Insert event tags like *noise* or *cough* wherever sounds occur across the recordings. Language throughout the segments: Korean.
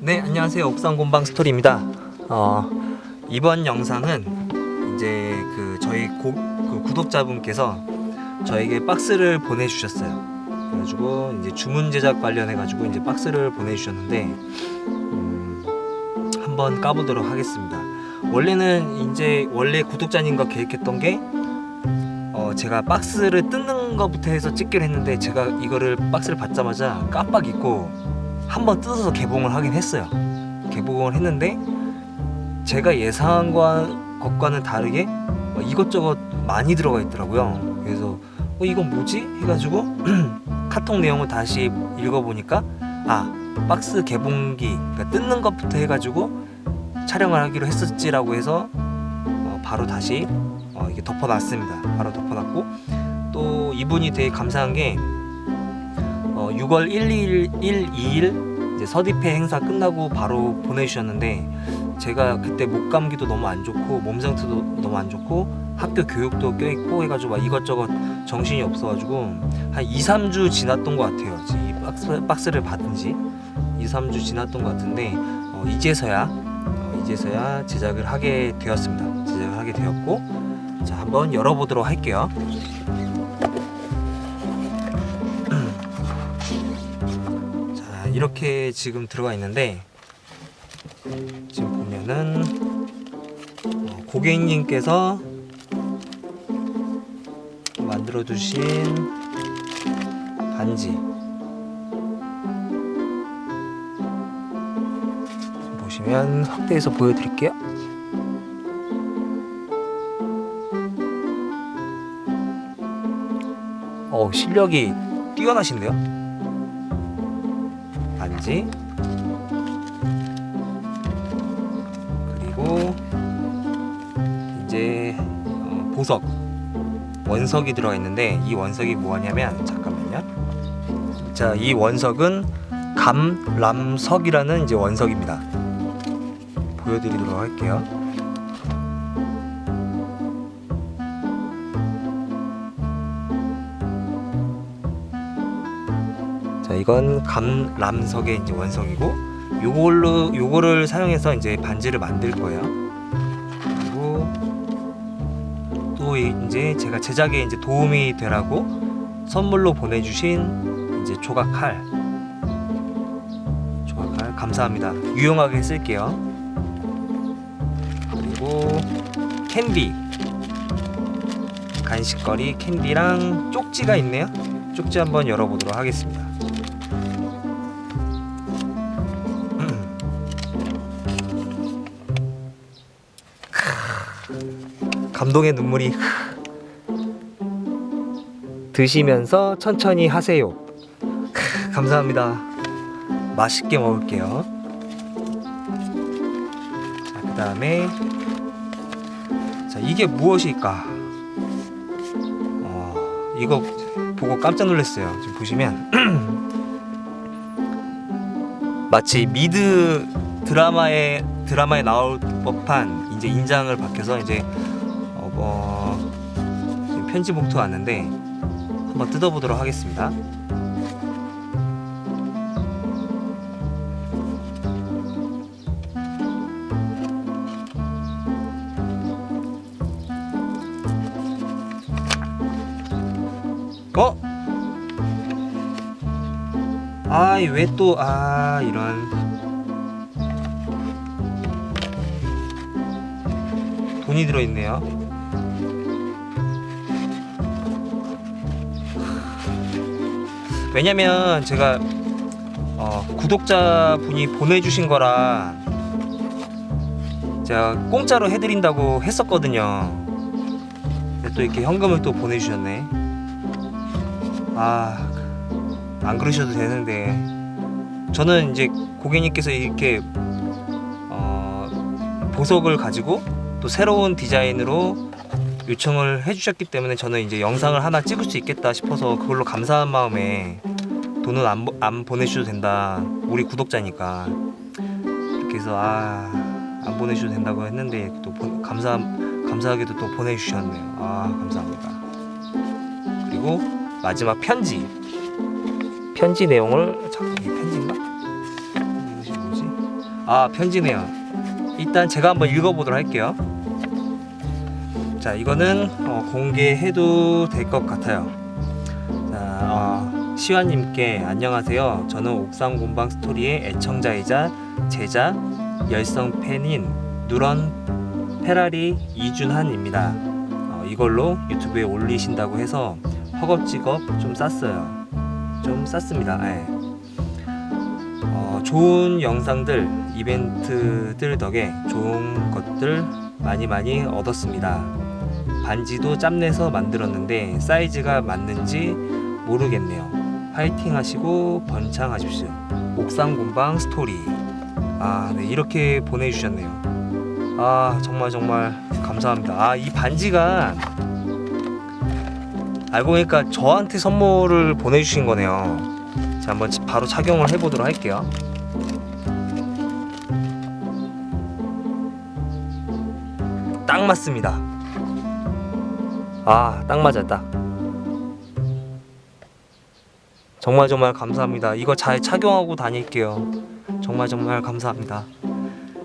네, 안녕하세요. 옥상 곰방 스토리입니다. 어, 이번 영상은 이제 그 저희 고, 그 구독자분께서 저에게 박스를 보내주셨어요. 그래가지고 이제 주문 제작 관련해 가지고 이제 박스를 보내주셨는데 음, 한번 까보도록 하겠습니다. 원래는 이제 원래 구독자님과 계획했던 게 어, 제가 박스를 뜯는 것부터 해서 찍기로 했는데 제가 이거를 박스를 받자마자 깜빡 잊고 한번 뜯어서 개봉을 하긴 했어요. 개봉을 했는데 제가 예상한 거- 것과는 다르게 어, 이것저것 많이 들어가 있더라고요. 그래서 어, 이건 뭐지? 해가지고 *clears throat* 카톡 내용을 다시 읽어보니까 아 박스 개봉기 그러니까 뜯는 것부터 해가지고 촬영을 하기로 했었지라고 해서 어, 바로 다시 어, 이게 덮어놨습니다. 바로 덮어놨고 또 이분이 되게 감사한 게 어, 6월 1, 2일, 1, 2일 이제 서디페 행사 끝나고 바로 보내주셨는데 제가 그때 목 감기도 너무 안 좋고 몸 상태도 너무 안 좋고 학교 교육도 껴있고 해가지고 막 이것저것 정신이 없어가지고 한 2, 3주 지났던 것 같아요. 이 박스, 박스를 받은 지 2, 3주 지났던 것 같은데 어, 이제서야 어, 이제서야 제작을 하게 되었습니다. 제작을 하게 되었고 자 한번 열어보도록 할게요. 이렇게 지금 들어가 있는데 지금 보면은 어, 고객님께서 만들어 주신 반지 보시면 확대해서 보여드릴게요. 어 실력이 뛰어나신데요? 반지 그리고 이제 어, 보석 원석이 들어가 있는데 이 원석이 뭐냐면 잠깐만요. 자, 이 원석은 감람석이라는 이제 원석입니다. 보여드리도록 할게요. 이건 감람석의 이제 원석이고 요걸로 요거를 사용해서 이제 반지를 만들 거예요. 그리고 또 이- 이제 제가 제작에 이제 도움이 되라고 선물로 보내주신 이제 조각 칼. 조각 칼. 감사합니다. 유용하게 쓸게요. 그리고 캔디. 간식거리 캔디랑 쪽지가 있네요. 쪽지 한번 열어보도록 하겠습니다 감동의 눈물이 드시면서 천천히 하세요. 크, *laughs* 감사합니다. 맛있게 먹을게요. 자, 그 다음에 자 이게 무엇일까? 어, 이거 보고 깜짝 놀랐어요. 지금 보시면 *clears throat* 마치 미드 드라마에 드라마에 나올 법한 이제 인장을 박혀서 이제 어, 어, 편지 봉투 왔는데 한번 뜯어보도록 하겠습니다. 어? 아이 왜또 아 이런 돈이 들어있네요. 왜냐면 제가 어, 구독자분이 보내주신 거라 제가 공짜로 해드린다고 했었거든요. 또 이렇게 현금을 또 보내주셨네. 아, 안 그러셔도 되는데. 저는 이제 고객님께서 이렇게 어, 보석을 가지고 또 새로운 디자인으로 요청을 해주셨기 때문에 저는 이제 영상을 하나 찍을 수 있겠다 싶어서 그걸로 감사한 마음에 돈은 안, 보- 안 보내주셔도 된다. 우리 구독자니까. 이렇게 해서 아, 안 보내주셔도 된다고 했는데 또 보- 감사 감사하게도 또 보내주셨네요. 아 감사합니다. 그리고 마지막 편지. 편지 내용을 잠깐 이게 편지인가? 뭐지? 아 편지 내용. 일단 제가 한번 읽어보도록 할게요. 자 이거는 어, 공개해도 될 것 같아요. 자 어, 시완님께 안녕하세요. 저는 옥상 곰방 스토리의 애청자이자 제자 열성 팬인 누런 페라리 이준한입니다. 어, 이걸로 유튜브에 올리신다고 해서 허겁지겁 좀 쌌어요. 좀 쌌습니다. 예. 어, 좋은 영상들, 이벤트들 덕에 좋은 것들 많이 많이 얻었습니다. 반지도 짬내서 만들었는데 사이즈가 맞는지 모르겠네요. 파이팅 하시고 번창하십시오. 옥상 공방 스토리. 아, 네, 이렇게 보내주셨네요. 아, 정말 정말 감사합니다. 아, 이 반지가 알고 보니까 저한테 선물을 보내주신 거네요. 자, 한번 지- 바로 착용을 해보도록 할게요. 딱 맞습니다. 아, 딱 딱. 정말 정말 감사합니다. 이거 잘 착용하고 다닐게요. 정말 정말 감사합니다.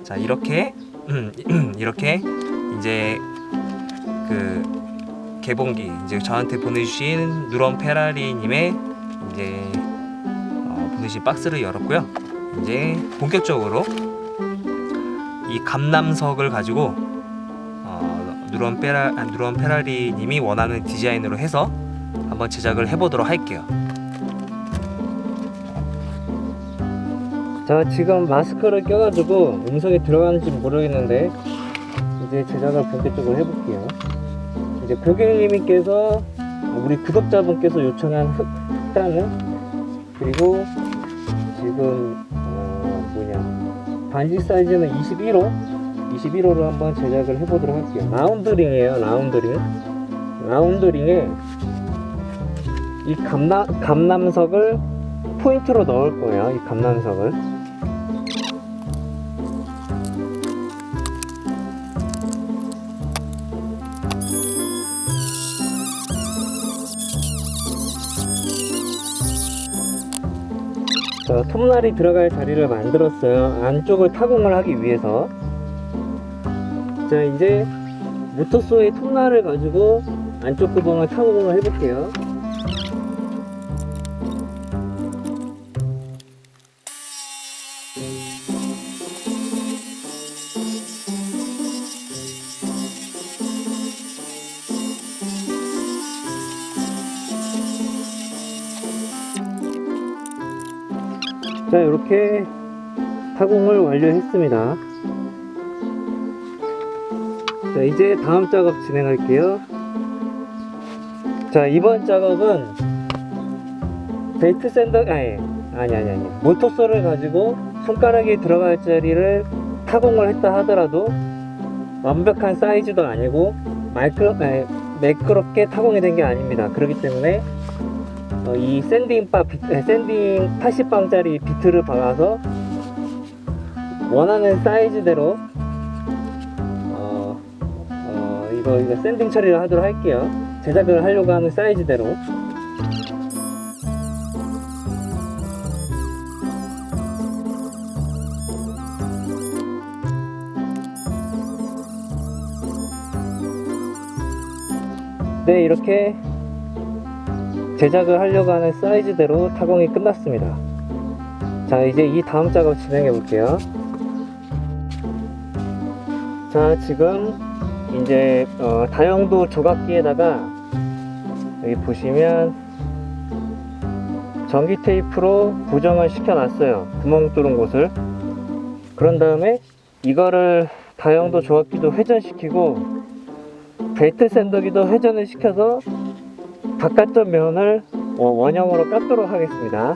자, 이렇게 *clears throat* 이렇게 이제 그 개봉기 이제 저한테 보내주신 누런 페라리님의 이제 어, 보내신 박스를 열었고요. 이제 본격적으로 이 감남석을 가지고 어, 누런 페라 아, 누런 페라리님이 원하는 디자인으로 해서 한번 제작을 해보도록 할게요. 자 지금 마스크를 껴가지고 음성이 들어가는지 모르겠는데 이제 제작을 본격적으로 해볼게요. 이제 고객님께서 우리 구독자분께서 요청한 흑- 흑단은 그리고 지금 어 뭐냐 반지 사이즈는 21호 21호로 한번 제작을 해보도록 할게요 라운드링이에요 라운드링 라운드링에 이 감남, 감남석을 포인트로 넣을 거예요 이 감남석을 자, 톱날이 들어갈 자리를 만들었어요. 안쪽을 타공을 하기 위해서. 자, 이제 모터소의 톱날을 가지고 안쪽 구멍을 타공을 해볼게요. 자, 이렇게 타공을 완료했습니다. 자, 이제 다음 작업 진행할게요. 자, 이번 작업은 베이트 샌더, 아니, 아니, 아니, 아니. 모터솔을 가지고 손가락이 들어갈 자리를 타공을 했다 하더라도 완벽한 사이즈도 아니고 마이크로, 아니, 매끄럽게 타공이 된 게 아닙니다. 그렇기 때문에 어, 이 샌딩 바 샌딩 80방짜리 비트를 박아서 원하는 사이즈대로 이거 이거 샌딩 처리를 하도록 할게요. 제작을 하려고 하는 사이즈대로. 네, 이렇게 제작을 하려고 하는 사이즈대로 타공이 끝났습니다. 자, 이제 이 다음 작업 진행해 볼게요. 자, 지금 이제 어, 다용도 조각기에다가 여기 보시면 전기 테이프로 고정을 시켜 놨어요. 구멍 뚫은 곳을. 그런 다음에 이거를 다용도 조각기도 회전시키고 벨트 샌더기도 회전을 시켜서 바깥쪽 면을 어, 원형으로 깎도록 하겠습니다.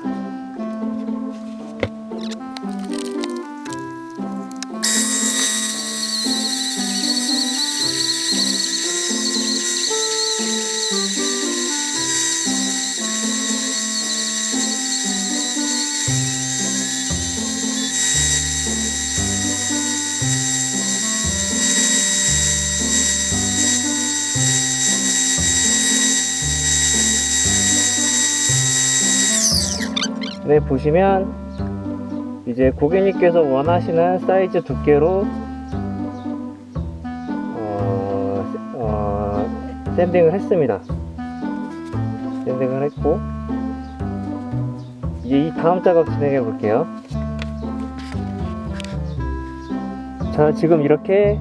네 보시면 이제 고객님께서 원하시는 사이즈 두께로 어, 어, 샌딩을 했습니다. 샌딩을 했고 이제 이 다음 작업 진행해 볼게요. 자 지금 이렇게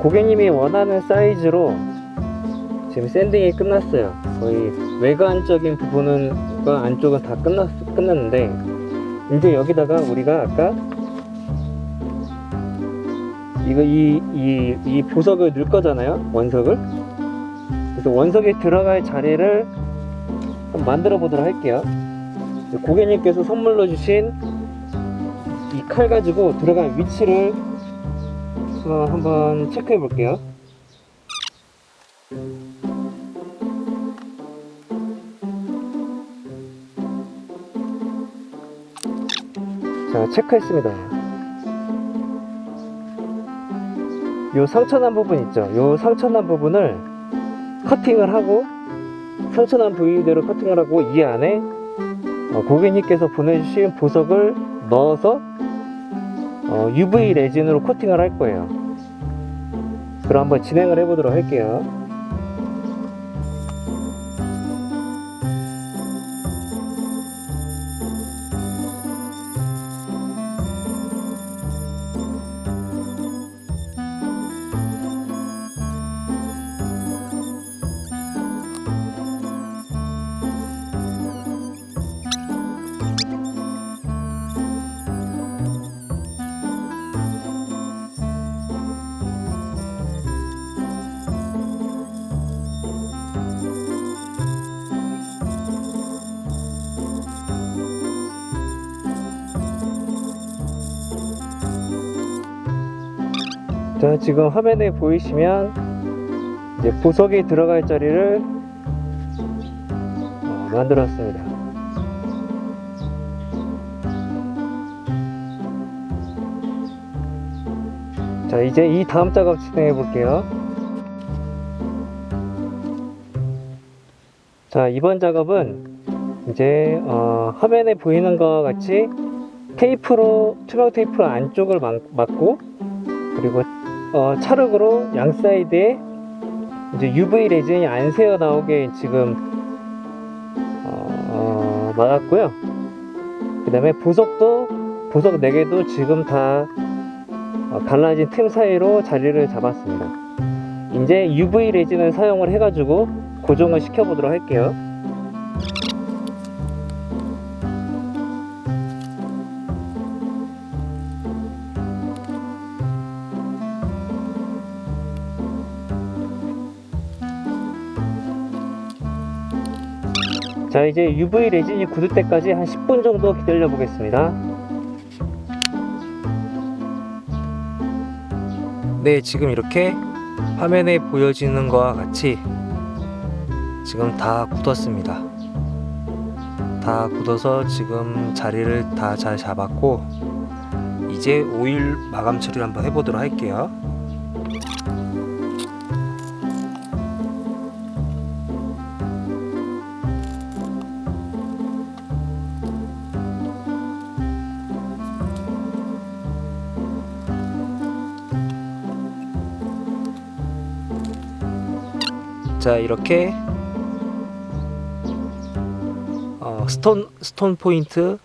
고객님이 원하는 사이즈로 지금 샌딩이 끝났어요. 거의 외관적인 부분은 과 안쪽은 다 끝났 끝났는데 이제 여기다가 우리가 아까 이거 이 이 이 보석을 넣을 거잖아요. 원석을. 그래서 원석에 들어갈 자리를 만들어 보도록 할게요. 고객님께서 선물로 주신 이 칼 가지고 들어갈 위치를 어, 한번 체크해 볼게요. 자, 체크했습니다. 요 상처난 부분 있죠? 요 상처난 부분을 커팅을 하고 상처난 부위대로 커팅을 하고 이 안에 어, 고객님께서 보내주신 보석을 넣어서 어, UV 레진으로 코팅을 할 거예요. 그럼 한번 진행을 해보도록 할게요. 자, 지금 화면에 보이시면 이제 보석이 들어갈 자리를 어, 만들었습니다. 자, 이제 이 다음 작업 진행해 볼게요. 자, 이번 작업은 이제 어, 화면에 보이는 것 같이 테이프로 투명 테이프로 안쪽을 막, 막고 그리고 어, 찰흙으로 양 사이드에 이제 UV 레진이 안 새어 나오게 지금 어, 어, 막았고요. 그 다음에 보석도 보석 4개도 지금 다 어, 갈라진 틈 사이로 자리를 잡았습니다. 이제 UV 레진을 사용을 해가지고 고정을 시켜보도록 할게요. 자 이제 UV 레진이 굳을 때까지 한 10분 정도 기다려 보겠습니다. 네 지금 이렇게 화면에 보여지는 것과 같이 지금 다 굳었습니다. 다 굳어서 지금 자리를 다 잘 잡았고 이제 오일 마감 처리를 한번 해보도록 할게요 자 이렇게 어, 스톤 스톤 포인트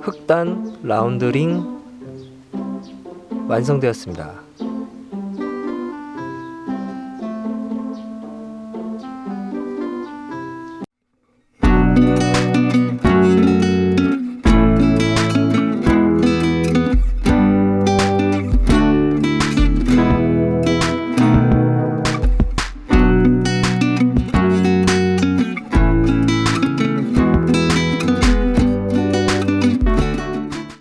흑단 라운드링 완성되었습니다.